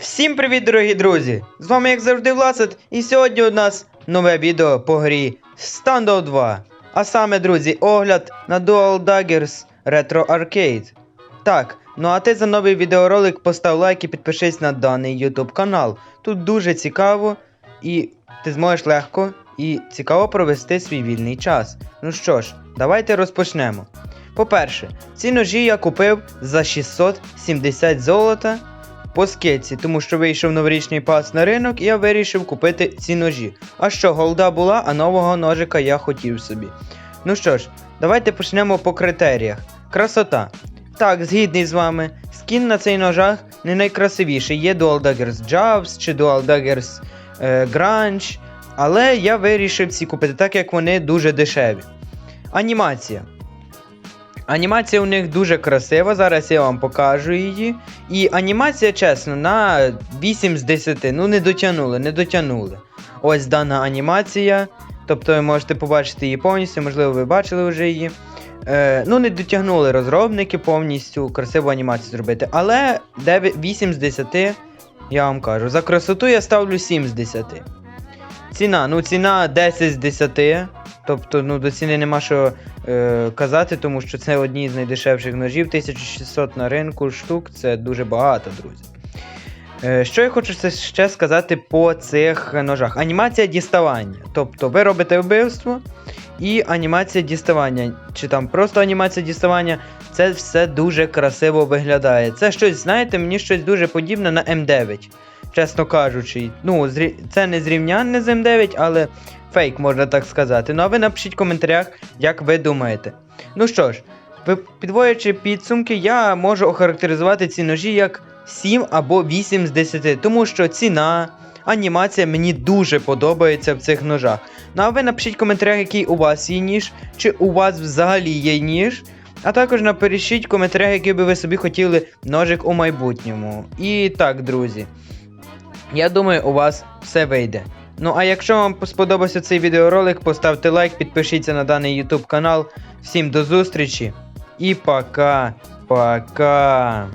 Всім привіт, дорогі друзі! З вами, як завжди, Власет, і сьогодні у нас нове відео по грі Standout 2. А саме, друзі, огляд на Dual Daggers Retro Arcade. Так, ну а ти за новий відеоролик постав лайк і підпишись на даний YouTube канал. Тут дуже цікаво, і ти зможеш легко і цікаво провести свій вільний час. Ну що ж, давайте розпочнемо. По-перше, ці ножі я купив за 670 золота по скидці, тому що вийшов новорічний пас на ринок, і я вирішив купити ці ножі. А що, голда була, а нового ножика я хотів собі. Ну що ж, давайте почнемо по критеріях. Красота. Так, згідний з вами. Скін на цей ножах не найкрасивіший. Є Dual Daggers Jabs чи Dual Daggers е, Grunge. Але я вирішив ці купити, так як вони дуже дешеві. Анімація. Анімація у них дуже красива, зараз я вам покажу її. І анімація, чесно, на 8 з 10. Ну, не дотягнули, не дотягнули. Ось дана анімація. Тобто ви можете побачити її повністю, можливо, ви бачили вже її. Е, ну, не дотягнули розробники повністю красиву анімацію зробити. Але 9, 8 з 10, я вам кажу. За красоту я ставлю 7 з 10. Ціна, ну ціна 10 з 10. Тобто, ну, до ціни нема що е, казати, тому що це одні з найдешевших ножів. 1600 на ринку штук, це дуже багато, друзі. Е, що я хочу ще сказати по цих ножах? Анімація діставання. Тобто ви робите вбивство і анімація діставання. Чи там просто анімація діставання, це все дуже красиво виглядає. Це щось, знаєте, мені щось дуже подібне на М9. Чесно кажучи, ну, це не зрівнянне з М9, але фейк, можна так сказати. Ну а ви напишіть в коментарях, як ви думаєте. Ну що ж, підводячи підсумки, я можу охарактеризувати ці ножі як 7 або 8 з 10, тому що ціна, анімація мені дуже подобається в цих ножах. Ну а ви напишіть в коментарях, який у вас є ніж, чи у вас взагалі є ніж. А також напишіть в коментарях, який би ви собі хотіли ножик у майбутньому. І так, друзі. Я думаю, у вас все вийде. Ну а якщо вам сподобався цей відеоролик, поставте лайк, підпишіться на даний YouTube канал. Всім до зустрічі і пока. Пока.